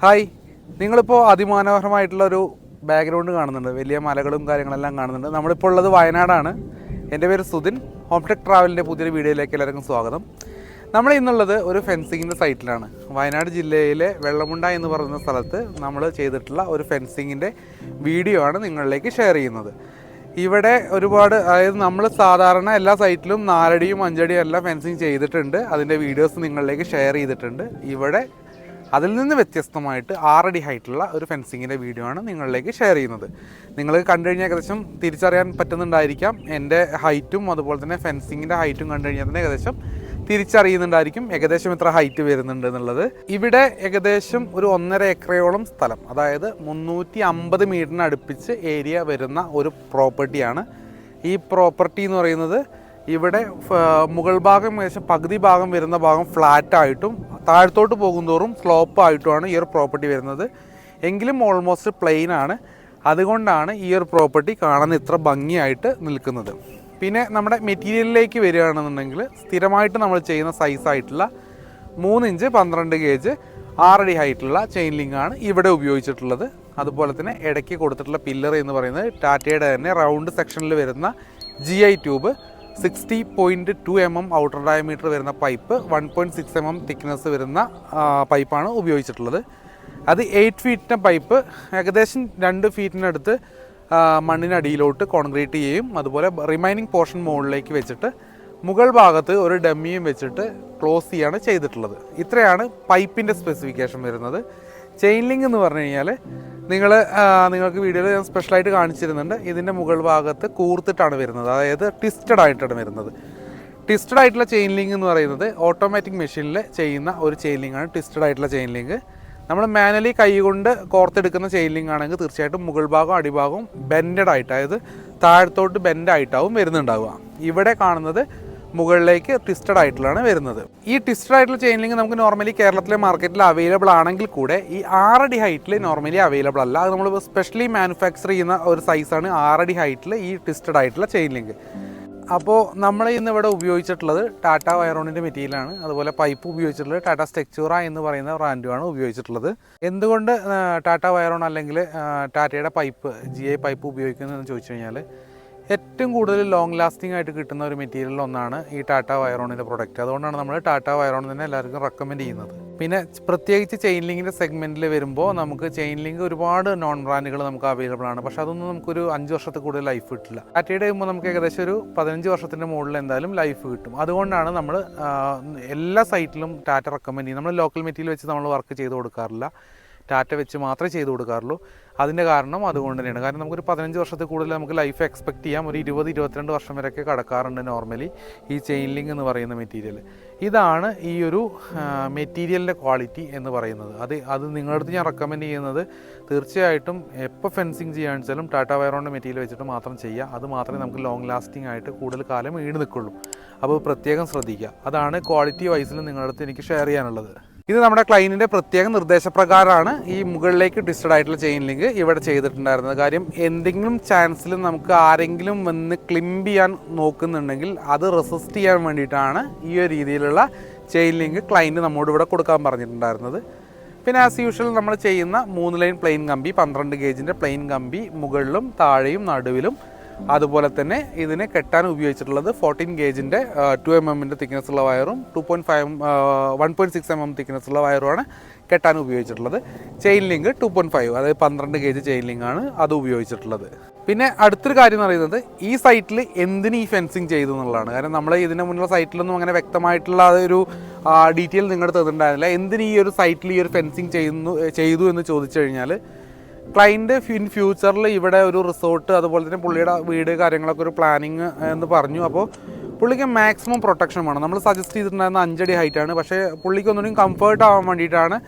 Hi. നിങ്ങളിപ്പോൾ അതിമനോഹരമായിട്ടുള്ള ഒരു background കാണുന്നുണ്ട്. വലിയ മലകളും കാര്യങ്ങളെല്ലാം കാണുന്നുണ്ട്. നമ്മളിപ്പോൾ ഉള്ളത് വയനാടാണ്. എന്റെ പേര് സുധിൻ. ഹോംടെക് ട്രാവലിന്റെ പുതിയൊരു വീഡിയോയിലേക്ക് എല്ലാവർക്കും സ്വാഗതം. നമ്മൾ ഇന്നുള്ളത് ഒരു ഫെൻസിങ്ങിന്റെ സൈറ്റിലാണ് വയനാട് ജില്ലയിലെ വെള്ളമുണ്ട എന്ന് പറയുന്ന സ്ഥലത്ത് നമ്മൾ ചെയ്തിട്ടുള്ള ഒരു ഫെൻസിങ്ങിന്റെ വീഡിയോ ആണ് നിങ്ങളിലേക്ക് ഷെയർ ചെയ്യുന്നത്. ഇവിടെ ഒരുപാട് അതായത് നമ്മൾ സാധാരണ എല്ലാ സൈറ്റിലും നാലടിയും അഞ്ചടിയും എല്ലാം ഫെൻസിങ് ചെയ്തിട്ടുണ്ട്. അതിന്റെ വീഡിയോസ് നിങ്ങളിലേക്ക് ഷെയർ ചെയ്തിട്ടുണ്ട്. ഇവിടെ അതിൽ നിന്ന് വ്യത്യസ്തമായിട്ട് ആറടി ഹൈറ്റുള്ള ഒരു ഫെൻസിങ്ങിന്റെ വീഡിയോ ആണ് നിങ്ങളിലേക്ക് ഷെയർ ചെയ്യുന്നത്. നിങ്ങൾ കണ്ടു കഴിഞ്ഞാൽ ഏകദേശം തിരിച്ചറിയാൻ പറ്റുന്നുണ്ടായിരിക്കാം. എന്റെ ഹൈറ്റും അതുപോലെ തന്നെ ഫെൻസിങ്ങിന്റെ ഹൈറ്റും കണ്ടു കഴിഞ്ഞാൽ തന്നെ ഏകദേശം തിരിച്ചറിയുന്നുണ്ടായിരിക്കും ഏകദേശം ഇത്ര ഹൈറ്റ് വരുന്നുണ്ട് എന്നുള്ളത്. ഇവിടെ ഏകദേശം ഒരു ഒന്നര ഏക്കറയോളം സ്ഥലം അതായത് മുന്നൂറ്റി അമ്പത് മീറ്ററിന് അടുപ്പിച്ച് ഏരിയ വരുന്ന ഒരു പ്രോപ്പർട്ടിയാണ് ഈ പ്രോപ്പർട്ടി എന്ന് പറയുന്നത് ഇവിടെ മുകൾ ഭാഗം ഏകദേശം പകുതി ഭാഗം വരുന്ന ഭാഗം ഫ്ലാറ്റ് ആയിട്ടും താഴത്തോട്ട് പോകുന്തോറും സ്ലോപ്പ് ആയിട്ടുമാണ് ഈ ഒരു പ്രോപ്പർട്ടി വരുന്നത്. എങ്കിലും ഓൾമോസ്റ്റ് പ്ലെയിൻ ആണ്. അതുകൊണ്ടാണ് ഈ ഒരു പ്രോപ്പർട്ടി കാണാൻ ഇത്ര ഭംഗിയായിട്ട് നിൽക്കുന്നത്. പിന്നെ നമ്മുടെ മെറ്റീരിയലിലേക്ക് വരികയാണെന്നുണ്ടെങ്കിൽ സ്ഥിരമായിട്ട് നമ്മൾ ചെയ്യുന്ന സൈസായിട്ടുള്ള മൂന്നിഞ്ച് പന്ത്രണ്ട് ഗേജ് ആറടി ഹൈറ്റുള്ള ചെയിൻ ലിങ്ക് ആണ് ഇവിടെ ഉപയോഗിച്ചിട്ടുള്ളത്. അതുപോലെ തന്നെ ഇടയ്ക്ക് കൊടുത്തിട്ടുള്ള പില്ലർ എന്ന് പറയുന്നത് ടാറ്റയുടെ തന്നെ റൗണ്ട് സെക്ഷനിൽ വരുന്ന G I tube sixty point two M M outer diameter വരുന്ന pipe one point six M M thickness വരുന്ന പൈപ്പാണ് ഉപയോഗിച്ചിട്ടുള്ളത്. അത് എയ്റ്റ് ഫീറ്റിന്റെ പൈപ്പ് ഏകദേശം രണ്ട് ഫീറ്റിനടുത്ത് മണ്ണിനടിയിലോട്ട് കോൺക്രീറ്റ് ചെയ്യും. അതുപോലെ റിമൈനിങ് പോർഷൻ മുകളിലേക്ക് വെച്ചിട്ട് മുകൾ ഭാഗത്ത് ഒരു ഡമ്മിയും വെച്ചിട്ട് ക്ലോസ് ചെയ്യാണ് ചെയ്തിട്ടുള്ളത്. ഇത്രയാണ് പൈപ്പിന്റെ സ്പെസിഫിക്കേഷൻ വരുന്നത്. ചെയിൻ ലിങ്ക് എന്ന് പറഞ്ഞു കഴിഞ്ഞാൽ നിങ്ങൾ നിങ്ങൾക്ക് വീഡിയോയിൽ ഞാൻ സ്പെഷ്യലായിട്ട് കാണിച്ചിരുന്നുണ്ട്. ഇതിന്റെ മുകൾ ഭാഗത്ത് കൂർത്തിട്ടാണ് വരുന്നത്. അതായത് ട്വിസ്റ്റഡ് ആയിട്ടാണ് വരുന്നത്. ട്വിസ്റ്റഡ് ആയിട്ടുള്ള ചെയിൻ ലിങ്ക് എന്ന് പറയുന്നത് ഓട്ടോമാറ്റിക് മെഷീനിൽ ചെയ്യുന്ന ഒരു ചെയിൻ ലിങ്ക് ആണ്. ട്വിസ്റ്റഡ് ആയിട്ടുള്ള ചെയിൻ ലിങ്ക് നമ്മൾ മാനുവലി കൈകൊണ്ട് കോർത്തെടുക്കുന്ന ചെയിൻ ലിങ്ക് ആണെങ്കിൽ തീർച്ചയായിട്ടും മുകൾ ഭാഗവും അടിഭാഗവും ബെൻഡഡ് ആയിട്ട് അതായത് താഴത്തോട്ട് ബെൻഡായിട്ടാവും വരുന്നുണ്ടാവുക. ഇവിടെ കാണുന്നത് മുകളിലേക്ക് ട്വിസ്റ്റഡ് ആയിട്ടുള്ളതാണ് വരുന്നത്. ഈ ട്വിസ്റ്റഡ് ആയിട്ടുള്ള ചെയിൻ ലിങ്ക് നമുക്ക് നോർമലി കേരളത്തിലെ മാർക്കറ്റിൽ അവൈലബിൾ ആണെങ്കിൽ കൂടെ ഈ ആറടി ഹൈറ്റിൽ നോർമലി അവൈലബിൾ അല്ല. അത് നമ്മൾ സ്പെഷ്യലി മാനുഫാക്ചർ ചെയ്യുന്ന ഒരു സൈസാണ് ആറടി ഹൈറ്റിൽ ഈ ട്വിസ്റ്റഡ് ആയിട്ടുള്ള ചെയിൻ ലിങ്ക് അപ്പോൾ നമ്മൾ ഇന്ന് ഇവിടെ ഉപയോഗിച്ചിട്ടുള്ളത് ടാറ്റ വയറോണിന്റെ മെറ്റീരിയലാണ് അതുപോലെ പൈപ്പ് ഉപയോഗിച്ചിട്ടുള്ളത് ടാറ്റ സ്റ്റെക്ചൂറ എന്ന് പറയുന്ന ബ്രാൻഡുമാണ് ഉപയോഗിച്ചിട്ടുള്ളത്. എന്തുകൊണ്ട് ടാറ്റ വയറോൺ അല്ലെങ്കിൽ ടാറ്റയുടെ പൈപ്പ് ജി ഐ പൈപ്പ് ഉപയോഗിക്കുന്നതെന്ന് ചോദിച്ചു കഴിഞ്ഞാൽ ഏറ്റവും കൂടുതൽ ലോങ് ലാസ്റ്റിംഗ് ആയിട്ട് കിട്ടുന്ന ഒരു മെറ്റീരിയൽ ഒന്നാണ് ഈ ടാറ്റ വയറോണിന്റെ പ്രൊഡക്റ്റ് അതുകൊണ്ടാണ് നമ്മൾ ടാറ്റ വയറോൺ തന്നെ എല്ലാവർക്കും റെക്കമെൻഡ് ചെയ്യുന്നത്. പിന്നെ പ്രത്യേകിച്ച് ചെയിൻ ലിങ്കിന്റെ സെഗ്മെന്റിൽ വരുമ്പോൾ നമുക്ക് ചെയിൻ ലിങ്ക് ഒരുപാട് നോൺ ബ്രാൻഡുകൾ നമുക്ക് അവൈലബിൾ ആണ്. പക്ഷെ അതൊന്നും നമുക്കൊരു അഞ്ച് വർഷത്തിൽ കൂടുതൽ ലൈഫ് കിട്ടില്ല. ടാറ്റയുടെ ആകുമ്പോൾ നമുക്ക് ഏകദേശം ഒരു പതിനഞ്ച് വർഷത്തിന്റെ മുകളിൽ എന്തായാലും ലൈഫ് കിട്ടും. അതുകൊണ്ടാണ് നമ്മൾ എല്ലാ സൈറ്റിലും ടാറ്റ റെക്കമെൻഡ് ചെയ്യുന്നത്. നമ്മൾ ലോക്കൽ മെറ്റീരിയൽ വെച്ച് നമ്മൾ വർക്ക് ചെയ്ത് കൊടുക്കാറില്ല. ടാറ്റ വെച്ച് മാത്രമേ ചെയ്തു കൊടുക്കാറുള്ളൂ. അതിന്റെ കാരണം അതുകൊണ്ട് തന്നെയാണ്. കാരണം നമുക്കൊരു പതിനഞ്ച് വർഷത്തിൽ കൂടുതൽ നമുക്ക് ലൈഫ് എക്സ്പെക്ട് ചെയ്യാം. ഒരു ഇരുപത് ഇരുപത്തിരണ്ട് വർഷം വരെയൊക്കെ കടക്കാറുണ്ട് നോർമലി ഈ ചെയിൻ ലിങ്ക് എന്ന് പറയുന്ന മെറ്റീരിയൽ ഇതാണ് ഈ ഒരു മെറ്റീരിയലിന്റെ ക്വാളിറ്റി എന്ന് പറയുന്നത്. അത് അത് നിങ്ങളുടെ അടുത്ത് ഞാൻ റെക്കമെൻഡ് ചെയ്യുന്നത് തീർച്ചയായിട്ടും എപ്പോൾ ഫെൻസിങ് ചെയ്യാന്ന് വെച്ചാലും ടാറ്റ വയറോണിന്റെ മെറ്റീരിയൽ വെച്ചിട്ട് മാത്രം ചെയ്യുക അത് മാത്രമേ നമുക്ക് ലോങ് ലാസ്റ്റിംഗ് ആയിട്ട് കൂടുതൽ കാലം ഈട് നിൽക്കുള്ളൂ. അപ്പോൾ പ്രത്യേകം ശ്രദ്ധിക്കുക. അതാണ് ക്വാളിറ്റി വൈസിൽ നിങ്ങളുടെ അടുത്ത് എനിക്ക് ഷെയർ ചെയ്യാനുള്ളത്. ഇത് നമ്മുടെ ക്ലൈന്റിന്റെ പ്രത്യേക നിർദ്ദേശപ്രകാരമാണ് ഈ മുകളിലേക്ക് ട്വിസ്റ്റഡ് ആയിട്ടുള്ള ചെയിൻ ലിങ്ക് ഇവിടെ ചെയ്തിട്ടുണ്ടായിരുന്നത്. കാര്യം എന്തെങ്കിലും ചാൻസിൽ നമുക്ക് ആരെങ്കിലും വന്ന് ക്ലിംബ് ചെയ്യാൻ നോക്കുന്നുണ്ടെങ്കിൽ അത് റെസിസ്റ്റ് ചെയ്യാൻ വേണ്ടിയിട്ടാണ് ഈ ഒരു രീതിയിലുള്ള ചെയിൻ ലിങ്ക് ക്ലൈന്റ് നമ്മോട് ഇവിടെ കൊടുക്കാൻ പറഞ്ഞിട്ടുണ്ടായിരുന്നത്. പിന്നെ ആസ് യൂഷ്വൽ നമ്മൾ ചെയ്യുന്ന മൂന്ന് ലൈൻ പ്ലെയിൻ കമ്പി പന്ത്രണ്ട് ഗേജിന്റെ പ്ലെയിൻ കമ്പി മുകളിലും താഴെയും നടുവിലും അതുപോലെ തന്നെ ഇതിനെ കെട്ടാൻ ഉപയോഗിച്ചിട്ടുള്ളത് ഫോർട്ടീൻ ഗേജിന്റെ ടു എം എമ്മിന്റെ തിക്നെസ് ഉള്ള വയറും two point five one point six M M thickness ഉള്ള വയറുമാണ് കെട്ടാൻ ഉപയോഗിച്ചിട്ടുള്ളത്. Chain link two point five അതായത് പന്ത്രണ്ട് ഗേജ് ചെയിൻ ലിങ്ക് ആണ് അത് ഉപയോഗിച്ചിട്ടുള്ളത്. പിന്നെ അടുത്തൊരു കാര്യം എന്ന് പറയുന്നത് ഈ സൈറ്റിൽ എന്തിന് ഈ ഫെൻസിങ് ചെയ്തു എന്നുള്ളതാണ്. കാരണം നമ്മൾ ഇതിന് മുന്നുള്ള സൈറ്റിലൊന്നും അങ്ങനെ വ്യക്തമായിട്ടുള്ള ഒരു ഡീറ്റെയിൽ നിങ്ങളുടെ തന്നിട്ടുണ്ടായിരുന്നില്ല. എന്തിന് ഈ ഒരു സൈറ്റിൽ ഈ ഒരു ഫെൻസിങ് ചെയ്യുന്നു ചെയ്തു എന്ന് ചോദിച്ചു കഴിഞ്ഞാൽ ക്ലൈന്റ് ഇൻ ഫ്യൂച്ചറിൽ ഇവിടെ ഒരു റിസോർട്ട് അതുപോലെ തന്നെ പുള്ളിയുടെ വീട് കാര്യങ്ങളൊക്കെ ഒരു പ്ലാനിങ് എന്ന് പറഞ്ഞു. അപ്പോൾ പുള്ളിക്ക് മാക്സിമം പ്രൊട്ടക്ഷൻ വേണം. നമ്മൾ സജസ്റ്റ് ചെയ്തിട്ടുണ്ടായിരുന്ന അഞ്ചടി ഹൈറ്റ് ആണ്. പക്ഷേ പുള്ളിക്ക് ഒന്നുകൂടി കംഫർട്ട് ആവാൻ വേണ്ടിയിട്ടാണ്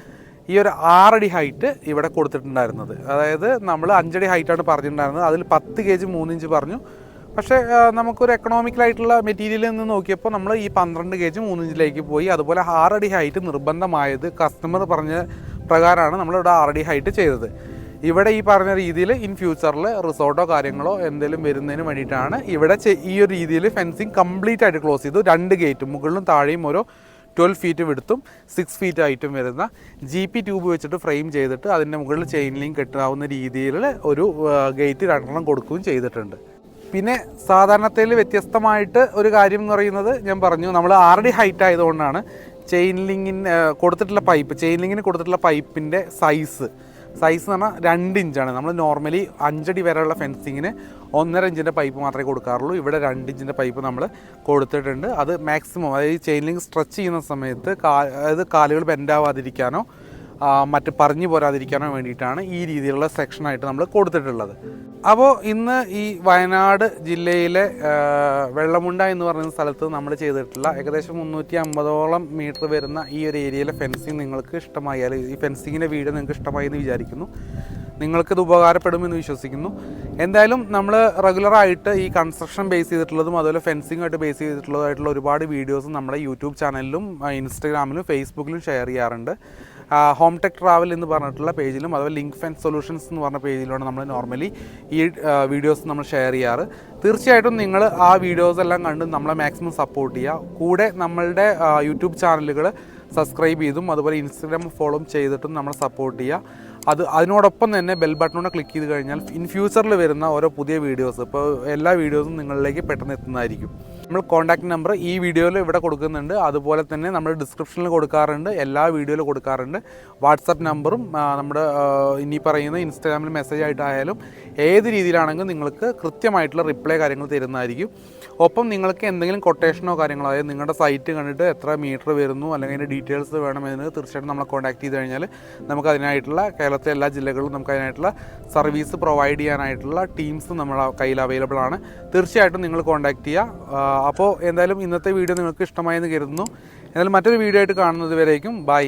ഈ ഒരു ആറടി ഹൈറ്റ് ഇവിടെ കൊടുത്തിട്ടുണ്ടായിരുന്നത്. അതായത് നമ്മൾ അഞ്ചടി ഹൈറ്റാണ് പറഞ്ഞിട്ടുണ്ടായിരുന്നത്. അതിൽ പത്ത് കെ ജി മൂന്നിഞ്ച് പറഞ്ഞു. പക്ഷേ നമുക്കൊരു എക്കണോമിക്കലായിട്ടുള്ള മെറ്റീരിയലിൽ നിന്ന് നോക്കിയപ്പോൾ നമ്മൾ ഈ പന്ത്രണ്ട് കെ ജി മൂന്നിഞ്ചിലേക്ക് പോയി. അതുപോലെ ആറടി ഹൈറ്റ് നിർബന്ധമായത് കസ്റ്റമർ പറഞ്ഞ പ്രകാരമാണ് നമ്മളിവിടെ ആറടി ഹൈറ്റ് ചെയ്തത്. ഇവിടെ ഈ പറഞ്ഞ രീതിയിൽ ഇൻ ഫ്യൂച്ചറിൽ റിസോർട്ടോ കാര്യങ്ങളോ എന്തെങ്കിലും വരുന്നതിന് വേണ്ടിയിട്ടാണ് ഇവിടെ ഈ ഒരു രീതിയിൽ ഫെൻസിങ് കംപ്ലീറ്റ് ആയിട്ട് ക്ലോസ് ചെയ്തു. രണ്ട് ഗേറ്റും മുകളിലും താഴെയും ഓരോ ട്വൽവ് ഫീറ്റ് വിടുത്തും സിക്സ് ഫീറ്റ് ആയിട്ടും വരുന്ന ജി പി ട്യൂബ് വെച്ചിട്ട് ഫ്രെയിം ചെയ്തിട്ട് അതിന്റെ മുകളിൽ ചെയിൻ ലിങ്ക് കെട്ടാവുന്ന രീതിയിൽ ഒരു ഗേറ്റ് രണ്ടെണ്ണം കൊടുക്കുകയും ചെയ്തിട്ടുണ്ട്. പിന്നെ സാധാരണത്തിൽ വ്യത്യസ്തമായിട്ട് ഒരു കാര്യം എന്ന് പറയുന്നത് ഞാൻ പറഞ്ഞു നമ്മൾ ആറടി ഹൈറ്റ് ആയതുകൊണ്ടാണ് ചെയിൻ ലിങ്ങിന് കൊടുത്തിട്ടുള്ള പൈപ്പ് ചെയിൻ ലിങ്ങിന് കൊടുത്തിട്ടുള്ള പൈപ്പിന്റെ സൈസ് സൈസ് എന്ന് പറഞ്ഞാൽ രണ്ട് ഇഞ്ചാണ് നമ്മൾ നോർമലി അഞ്ചടി വരെയുള്ള ഫെൻസിങ്ങിന് ഒന്നര ഇഞ്ചിന്റെ പൈപ്പ് മാത്രമേ കൊടുക്കാറുള്ളൂ. ഇവിടെ രണ്ട് ഇഞ്ചിന്റെ പൈപ്പ് നമ്മൾ കൊടുത്തിട്ടുണ്ട്. അത് മാക്സിമം അതായത് ചെയിൻ ലിങ്ക് സ്ട്രെച്ച് ചെയ്യുന്ന സമയത്ത് കാ അതായത് കാലുകൾ ബെൻഡാവാതിരിക്കാനോ മറ്റ് പറഞ്ഞു പോരാതിരിക്കാനോ വേണ്ടിയിട്ടാണ് ഈ രീതിയിലുള്ള സെക്ഷനായിട്ട് നമ്മൾ കൊടുത്തിട്ടുള്ളത്. അപ്പോൾ ഇന്ന് ഈ വയനാട് ജില്ലയിലെ വെള്ളമുണ്ട എന്ന് പറയുന്ന സ്ഥലത്ത് നമ്മൾ ചെയ്തിട്ടുള്ള ഏകദേശം മുന്നൂറ്റി അമ്പതോളം മീറ്റർ വരുന്ന ഈ ഒരു ഏരിയയിലെ ഫെൻസിങ് നിങ്ങൾക്ക് ഇഷ്ടമായാൽ ഈ ഫെൻസിങ്ങിന്റെ വീട് നിങ്ങൾക്ക് ഇഷ്ടമായി എന്ന് വിചാരിക്കുന്നു. നിങ്ങൾക്കിത് ഉപകാരപ്പെടുമെന്ന് വിശ്വസിക്കുന്നു. എന്തായാലും നമ്മൾ റെഗുലറായിട്ട് ഈ കൺസ്ട്രക്ഷൻ ബേസ് ചെയ്തിട്ടുള്ളതും അതുപോലെ ഫെൻസിംഗ് ആയിട്ട് ബേസ് ചെയ്തിട്ടുള്ളതായിട്ടുള്ള ഒരുപാട് വീഡിയോസ് നമ്മുടെ യൂട്യൂബ് ചാനലിലും ഇൻസ്റ്റഗ്രാമിലും ഫേസ്ബുക്കിലും ഷെയർ ചെയ്യാറുണ്ട്. ഹോം ടെക് ട്രാവൽ എന്ന് പറഞ്ഞിട്ടുള്ള പേജിലും അതുപോലെ ലിങ്ക് ഫെൻസ് സൊല്യൂഷൻസ് എന്ന് പറഞ്ഞ പേജിലാണ് നമ്മൾ നോർമലി ഈ വീഡിയോസ് നമ്മൾ ഷെയർ ചെയ്യാറ്. തീർച്ചയായിട്ടും നിങ്ങൾ ആ വീഡിയോസ് എല്ലാം കണ്ട് നമ്മളെ മാക്സിമം സപ്പോർട്ട് ചെയ്യുക കൂടെ നമ്മളുടെ യൂട്യൂബ് ചാനലുകൾ സബ്സ്ക്രൈബ് ചെയ്തും അതുപോലെ ഇൻസ്റ്റഗ്രാം ഫോളോ ചെയ്തിട്ടും നമ്മളെ സപ്പോർട്ട് ചെയ്യുക അത് അതിനോടൊപ്പം തന്നെ ബെൽ ബട്ടണോടെ ക്ലിക്ക് ചെയ്ത് കഴിഞ്ഞാൽ ഇൻ ഫ്യൂച്ചറിൽ വരുന്ന ഓരോ പുതിയ വീഡിയോസ് ഇപ്പോൾ എല്ലാ വീഡിയോസും നിങ്ങളിലേക്ക് പെട്ടെന്ന് എത്തുന്നതായിരിക്കും. നമ്മൾ കോൺടാക്ട് നമ്പർ ഈ വീഡിയോയിൽ ഇവിടെ കൊടുക്കുന്നുണ്ട്. അതുപോലെ തന്നെ നമ്മൾ ഡിസ്ക്രിപ്ഷനിൽ കൊടുക്കാറുണ്ട്. എല്ലാ വീഡിയോയിലും കൊടുക്കാറുണ്ട്. വാട്സപ്പ് നമ്പറും നമ്മുടെ ഇനി പറയുന്ന ഇൻസ്റ്റാഗ്രാമിൽ മെസ്സേജ് ആയിട്ടായാലും ഏത് രീതിയിലാണെങ്കിലും നിങ്ങൾക്ക് കൃത്യമായിട്ടുള്ള റിപ്ലൈ കാര്യങ്ങൾ തരുന്നതായിരിക്കും. ഒപ്പം നിങ്ങൾക്ക് എന്തെങ്കിലും കൊട്ടേഷനോ കാര്യങ്ങളോ അതായത് നിങ്ങളുടെ സൈറ്റ് കണ്ടിട്ട് എത്ര മീറ്റർ വരുന്നു അല്ലെങ്കിൽ അതിന്റെ ഡീറ്റെയിൽസ് വേണമെന്ന് തീർച്ചയായിട്ടും നമ്മളെ കോൺടാക്ട് ചെയ്ത് കഴിഞ്ഞാൽ നമുക്ക് അതിനായിട്ടുള്ള കേരളത്തിലെ എല്ലാ ജില്ലകളിലും നമുക്ക് അതിനായിട്ടുള്ള സർവീസ് പ്രൊവൈഡ് ചെയ്യാനായിട്ടുള്ള ടീംസ് നമ്മുടെ കയ്യിൽ അവൈലബിൾ ആണ്. തീർച്ചയായിട്ടും നിങ്ങൾ കോൺടാക്ട് ചെയ്യുക. അപ്പോൾ എന്തായാലും ഇന്നത്തെ വീഡിയോ നിങ്ങൾക്ക് ഇഷ്ടമായെന്ന് കരുതുന്നു. എന്നാലും മറ്റൊരു വീഡിയോ ആയിട്ട് കാണുന്നത് വരേക്കും. ബൈ